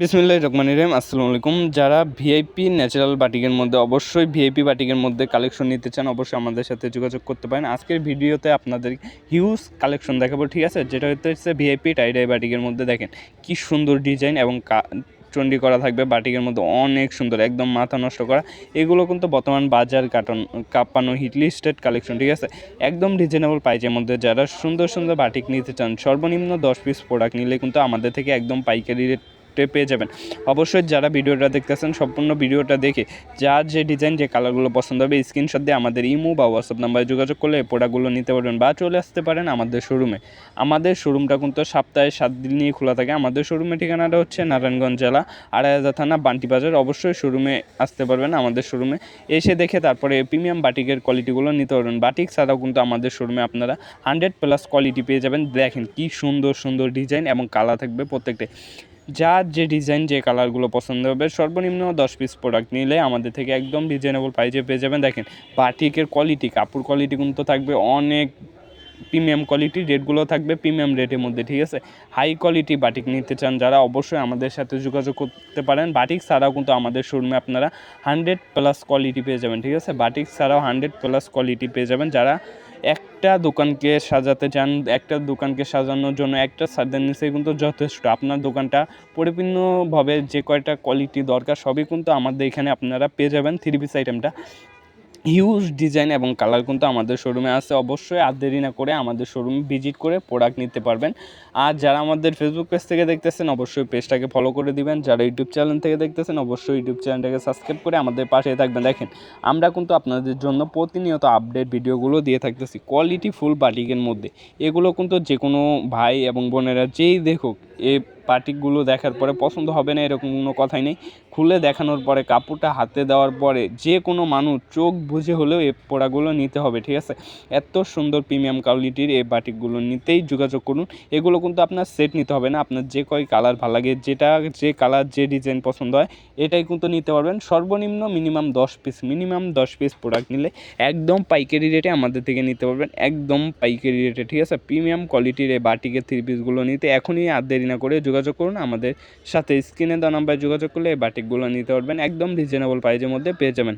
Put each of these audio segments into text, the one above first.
বিসমিল্লাহ রহমান রহিম, আসসালামু আলাইকুম। যারা ভিআইপি ন্যাচারাল বাটিকের মধ্যে অবশ্যই ভিআইপি বাটিকের মধ্যে কালেকশন নিতে চান, অবশ্যই আমাদের সাথে যোগাযোগ করতে পারেন। আজকের ভিডিওতে আপনাদের হিউজ কালেকশন দেখাবো, ঠিক আছে? যেটা হচ্ছে ভিআইপি টাইডাই বাটিকের মধ্যে, দেখেন কি সুন্দর ডিজাইন এবং চন্ডি করা থাকবে বাটিকের মধ্যে, অনেক সুন্দর, একদম মাথা নষ্ট করা। এগুলো কিন্তু বর্তমান বাজার কাটন, কাঁপানো হিট লিস্টেড কালেকশন ঠিক আছে? একদম রিজনেবল প্রাইজের মধ্যে যারা সুন্দর সুন্দর বাটিক নিতে চান, সর্বনিম্ন দশ পিস প্রোডাক্ট নিলে কিন্তু আমাদের থেকে একদম পাইকারি রেট পেয়ে যাবেন। অবশ্যই যারা ভিডিওটা দেখতেছেন, সম্পূর্ণ ভিডিওটা দেখে যার যে ডিজাইন যে কালারগুলো পছন্দ হবে স্ক্রিনশট দিয়ে আমাদের ইমো বা হোয়াটসঅ্যাপ নাম্বারে যোগাযোগ করলে প্রোডাক্টগুলো নিতে পারবেন বা চলে আসতে পারেন আমাদের শোরুমে আমাদের শোরুমটা কিন্তু সপ্তাহে সাত দিন নিয়ে খোলা থাকে। আমাদের শোরুমের ঠিকানাটা হচ্ছে নারায়ণগঞ্জ জেলা, আড়াইহাজার থানা, বান্টি বাজার। অবশ্যই শোরুমে আসতে পারবেন আমাদের শোরুমে এসে দেখে তারপরে প্রিমিয়াম বাটিকের কোয়ালিটিগুলো নিতে পারবেন। বাটিক ছাড়াও কিন্তু আমাদের শোরুমে আপনারা হান্ড্রেড প্লাস কোয়ালিটি পেয়ে যাবেন। দেখেন কি সুন্দর সুন্দর ডিজাইন এবং কালার থাকবে প্রত্যেকটা যার যে ডিজাইন যে কালারগুলো পছন্দ হবে, সর্বনিম্ন দশ পিস প্রোডাক্ট নিলে আমাদের থেকে একদম রিজনেবল প্রাইজে পেয়ে যাবেন। দেখেন, বাটিকের কোয়ালিটি কাপড় কোয়ালিটি কিন্তু থাকবে অনেক প্রিমিয়াম কোয়ালিটি রেটগুলো থাকবে প্রিমিয়াম রেটের মধ্যে, ঠিক আছে? হাই কোয়ালিটি বাটিক নিতে চান যারা, অবশ্যই আমাদের সাথে যোগাযোগ করতে পারেন। বাটিক ছাড়াও কিন্তু আমাদের শোরুমে আপনারা হান্ড্রেড প্লাস কোয়ালিটি পেয়ে যাবেন, ঠিক আছে? বাটিক ছাড়াও হান্ড্রেড প্লাস কোয়ালিটি পেয়ে যাবেন যারা একটা দোকানকে সাজাতে চান, একটা দোকানকে সাজানোর জন্য একটা সার্জার নিচে কিন্তু যথেষ্ট। আপনার দোকানটা পরিপূর্ণভাবে যে কয়টা কোয়ালিটি দরকার, সবই কিন্তু আমাদের এখানে আপনারা পেয়ে যাবেন থ্রি পিস আইটেমটা হিউজ ডিজাইন এবং কালার কিন্তু আমাদের শোরুমে আছে। অবশ্যই আর দেরি না করে আমাদের শোরুম ভিজিট করে প্রোডাক্ট নিতে পারবেন। আর যারা আমাদের ফেসবুক পেজ থেকে দেখতেছেন, অবশ্যই পেজটাকে ফলো করে দিবেন। যারা ইউটিউব চ্যানেল থেকে দেখতেছেন, অবশ্যই ইউটিউব চ্যানেলটাকে সাবস্ক্রাইব করে আমাদের পাশে থাকবেন। দেখেন, আমরা কিন্তু আপনাদের জন্য প্রতিনিয়ত আপডেট ভিডিওগুলো দিয়ে থাকতেছি কোয়ালিটি ফুল বাটিকের মধ্যে। এগুলো কিন্তু যে কোনো ভাই এবং বোনেরা যেই দেখুক এই পার্টিগুলো দেখার পরে পছন্দ হবে না, এরকম কোনো কথাই নেই। খুলে দেখানোর পরে, কাপড়টা হাতে দেওয়ার পরে যে কোনো মানুষ চোখ বুঝে হলেও এই পোড়াগুলো নিতে হবে, ঠিক আছে? এত সুন্দর প্রিমিয়াম কোয়ালিটির এই বাটিকগুলো নিতেই যোগাযোগ করুন। এগুলো কিন্তু আপনার সেট নিতে হবে না, আপনার যে কয় কালার ভালো লাগে, যেটা, যে কালার, যে ডিজাইন পছন্দ হয়, এটাই কিন্তু নিতে পারবেন। সর্বনিম্ন মিনিমাম দশ পিস, মিনিমাম দশ পিস প্রোডাক্ট নিলে একদম পাইকারি রেটে আমাদের থেকে নিতে পারবেন, একদম পাইকারি রেটে, ঠিক আছে? প্রিমিয়াম কোয়ালিটির এই বাটিকের থ্রি পিসগুলো নিতে এখনই আর দেরি না করে যোগাযোগ করুন, আমাদের সাথে স্ক্রিনে দেওয়া নাম্বারে যোগাযোগ করলে এই বাটিকগুলো নিতে পারবেন। একদম রিজনেবল প্রাইজের মধ্যে পেয়ে যাবেন।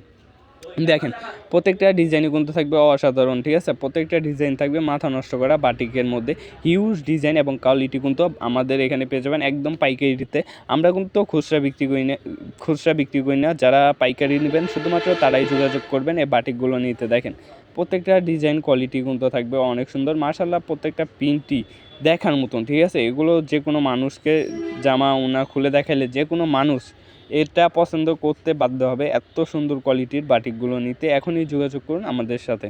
দেখেন, প্রত্যেকটা ডিজাইনই কিন্তু থাকবে অসাধারণ, ঠিক আছে? প্রত্যেকটা ডিজাইন থাকবে মাথা নষ্ট করা বাটিকের মধ্যে। হিউজ ডিজাইন এবং কোয়ালিটি কিন্তু আমাদের এখানে পেয়ে যাবেন একদম পাইকারিতে। আমরা কিন্তু খুচরা বিক্রি করি না, খুচরা বিক্রি করি না। যারা পাইকারি নেবেন, শুধুমাত্র তারাই যোগাযোগ করবেন এই বাটিকগুলো নিতে। দেখেন, প্রত্যেকটা ডিজাইন কোয়ালিটি কিন্তু থাকবে অনেক সুন্দর। মার্শাল্লাহ প্রত্যেকটা প্রিন্টই দেখার মতন, ঠিক আছে? এগুলো যে কোনো মানুষকে জামা উনা খুলে দেখালে যে কোনো মানুষ এটা পছন্দ করতে বাধ্য হবে এত সুন্দর কোয়ালিটির বাটিকগুলো নিতে। এখনই যোগাযোগ করুন আমাদের সাথে।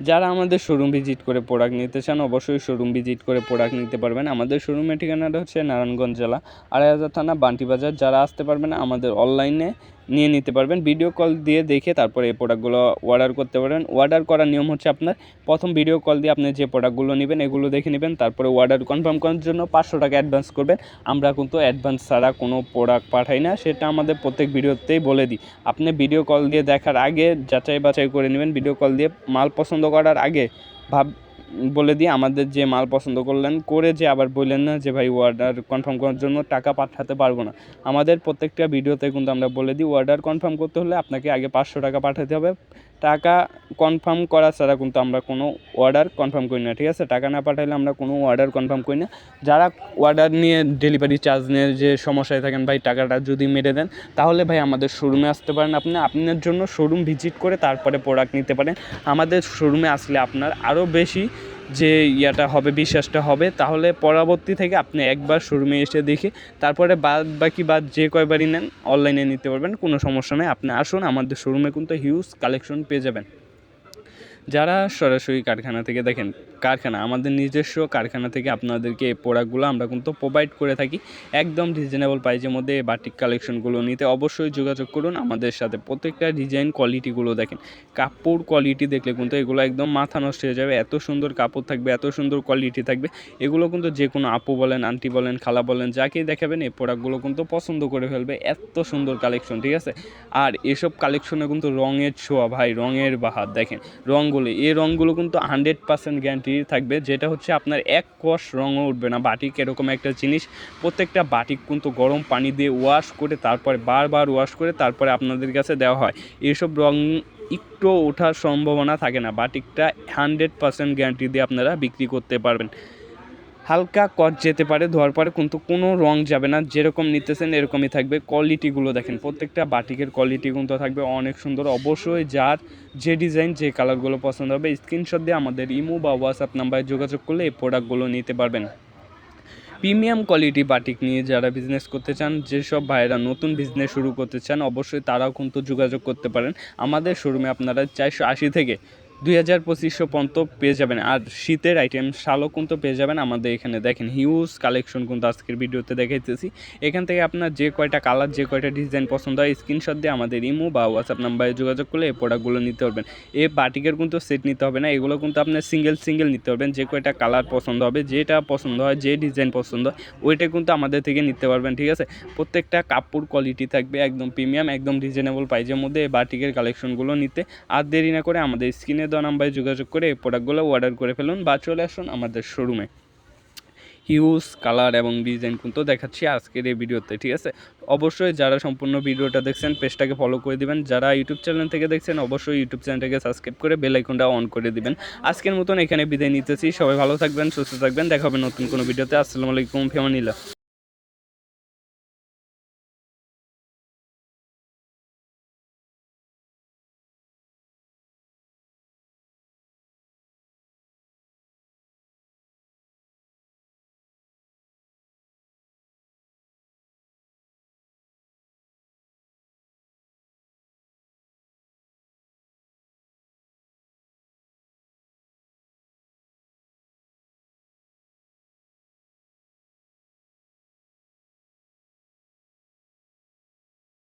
যারা আমাদের শোরুম ভিজিট করে প্রোডাক্ট নিতে চান, অবশ্যই শোরুম ভিজিট করে প্রোডাক্ট নিতে পারবেন। আমাদের শোরুমের ঠিকানাটা হচ্ছে নারায়ণগঞ্জ জেলা আড়াই হাজার থানা, বান্টি বাজার। যারা আসতে পারবেন আমাদের অনলাইনে নিয়ে নিতে পারবেন। ভিডিও কল দিয়ে দেখে তারপরে এই প্রোডাক্টগুলো অর্ডার করতে পারবেন। অর্ডার করার নিয়ম হচ্ছে আপনার, প্রথম ভিডিও কল দিয়ে আপনি যে প্রোডাক্টগুলো নেবেন, এগুলো দেখে নেবেন, তারপরে অর্ডার কনফার্ম করার জন্য পাঁচশো টাকা অ্যাডভান্স করবেন। আমরা কিন্তু অ্যাডভান্স ছাড়া কোনো প্রোডাক্ট পাঠাই না, সেটা আমাদের প্রত্যেক ভিডিওতেই বলে দিই। আপনি ভিডিও কল দিয়ে দেখার আগে যাচাই বাছাই করে নেবেন। ভিডিও কল দিয়ে মাল পছন্দ করার আগে ভাব বলে দিয়ে আমাদের যে মাল পছন্দ করলেন, করে যে আবার বললেন না যে, ভাই অর্ডার কনফার্ম করার জন্য টাকা পাঠাতে পারব না। আমাদের প্রত্যেকটা ভিডিওতে কিন্তু আমরা বলে দিই অর্ডার কনফার্ম করতে হলে আপনাকে আগে পাঁচশো টাকা পাঠাতে হবে। টাকা কনফার্ম করা ছাড়া কিন্তু আমরা কোনো অর্ডার কনফার্ম করি না, ঠিক আছে? টাকা না পাঠাইলে আমরা কোনো অর্ডার কনফার্ম করি না। যারা অর্ডার নিয়ে ডেলিভারি চার্জ নিয়ে যে সমস্যায় থাকেন, ভাই, টাকাটা যদি মেরে দেন, তাহলে ভাই আমাদের শোরুমে আসতে পারেন আপনি। আপনার জন্য শোরুম ভিজিট করে তারপরে প্রোডাক্ট নিতে পারেন। আমাদের শোরুমে আসলে আপনার আরও বেশি যে ইয়াটা হবে, বিশ্বাসটা হবে, তাহলে পরবর্তী থেকে আপনি একবার শোরুমে এসে দেখে তারপরে বাদ বাকি বাদ যে কয়বারই নেন অনলাইনে নিতে পারবেন, কোনো সমস্যা নেই। আপনি আসুন, আমাদের শোরুমে কিন্তু হিউজ কালেকশন পেয়ে যাবেন। যারা সরাসরি কারখানা থেকে দেখেন, কারখানা, আমাদের নিজস্ব কারখানা থেকে আপনাদেরকে এই প্রোডাক্টগুলো আমরা কিন্তু প্রোভাইড করে থাকি। একদম রিজনেবল প্রাইজের মধ্যে এই বাটিক কালেকশনগুলো নিতে অবশ্যই যোগাযোগ করুন আমাদের সাথে। প্রত্যেকটা ডিজাইন কোয়ালিটিগুলো দেখেন। কাপড় কোয়ালিটি দেখলে কিন্তু এগুলো একদম মাথা নষ্ট হয়ে যাবে। এত সুন্দর কাপড় থাকবে, এত সুন্দর কোয়ালিটি থাকবে। এগুলো কিন্তু যে কোনো আপু বলেন আন্টি বলেন, খালা বলেন, যাকেই দেখাবেন এই প্রোডাক্টগুলো কিন্তু পছন্দ করে ফেলবে। এত সুন্দর কালেকশন ঠিক আছে? আর এসব কালেকশনে কিন্তু রঙের ছোঁয়া ভাই, রঙের বাহার দেখেন। রং রঙগুলো, এই রঙগুলো কিন্তু হান্ড্রেড পার্সেন্ট গ্যারান্টি থাকবে, যেটা হচ্ছে আপনার এক কষ রঙও উঠবে না। বাটিক এরকম একটা জিনিস, প্রত্যেকটা বাটিক কিন্তু গরম পানি দিয়ে ওয়াশ করে তারপরে, বারবার ওয়াশ করে তারপরে আপনাদের কাছে দেওয়া হয়। এইসব রং একটু ওঠার সম্ভাবনা থাকে না। বাটিকটা হান্ড্রেড পার্সেন্ট গ্যারান্টি দিয়ে আপনারা বিক্রি করতে পারবেন। হালকা কট যেতে পারে, ধোয়ার পরে কিন্তু কোনো রং যাবে না, যেরকম নিতেছেন এরকমই থাকবে। কোয়ালিটিগুলো দেখেন, প্রত্যেকটা বাটিকের কোয়ালিটি কিন্তু থাকবে অনেক সুন্দর। অবশ্যই যার যে ডিজাইন যে কালারগুলো পছন্দ হবে স্ক্রিনশট দিয়ে আমাদের ইমো বা হোয়াটসঅ্যাপ নাম্বারে যোগাযোগ করলে এই প্রোডাক্টগুলো নিতে পারবেন। প্রিমিয়াম কোয়ালিটি বাটিক নিয়ে যারা বিজনেস করতে চান, যেসব ভাইয়েরা নতুন বিজনেস শুরু করতে চান, অবশ্যই তারাও কিন্তু যোগাযোগ করতে পারেন। আমাদের শোরুমে আপনারা চারশো আশি থেকে দুই হাজার পঁচিশশো পর্যন্ত পেয়ে যাবেন। আর শীতের আইটেম শালও কিন্তু পেয়ে যাবেন আমাদের এখানে। দেখেন হিউজ কালেকশন কিন্তু আজকের ভিডিওতে দেখাইতেছি। এখান থেকে আপনার যে কয়টা কালার যে কয়টা ডিজাইন পছন্দ হয় স্ক্রিনশট দিয়ে আমাদের ইমো বা হোয়াটসঅ্যাপ নাম্বারে যোগাযোগ করলে এই প্রোডাক্টগুলো নিতে পারবেন। এই বাটিকের কিন্তু সেট নিতে হবে না, এগুলো কিন্তু আপনার সিঙ্গেল সিঙ্গেল নিতে পারবেন। যে কয়টা কালার পছন্দ হবে, যেটা পছন্দ হয়, যে ডিজাইন পছন্দ হয়, ওইটা কিন্তু আমাদের থেকে নিতে পারবেন, ঠিক আছে? প্রত্যেকটা কাপড় কোয়ালিটি থাকবে, একদম প্রিমিয়াম একদম রিজনেবল প্রাইজের মধ্যে এই বাটিকের কালেকশনগুলো নিতে। আর দেরি না করে আমাদের স্ক্রিনে দেওয়া নাম্বারে যোগাযোগ করে এই প্রোডাক্টগুলো অর্ডার করে ফেলুন বা চলে আসুন আমাদের শোরুমে হিউজ কালার এবং ডিজাইন কিন্তু দেখাচ্ছি আজকের এই ভিডিওতে, ঠিক আছে? অবশ্যই যারা সম্পূর্ণ ভিডিওটা দেখছেন, পেজটাকে ফলো করে দিবেন। যারা ইউটিউব চ্যানেল থেকে দেখছেন, অবশ্যই ইউটিউব চ্যানেলটাকে সাবস্ক্রাইব করে বেল আইকনটা অন করে দিবেন। আজকের মতন এখানে বিদায় নিতেছি। সবাই ভালো থাকবেন, সুস্থ থাকবেন। দেখা হবে নতুন কোনো ভিডিওতে। আসসালামু আলাইকুম ফেমানিলা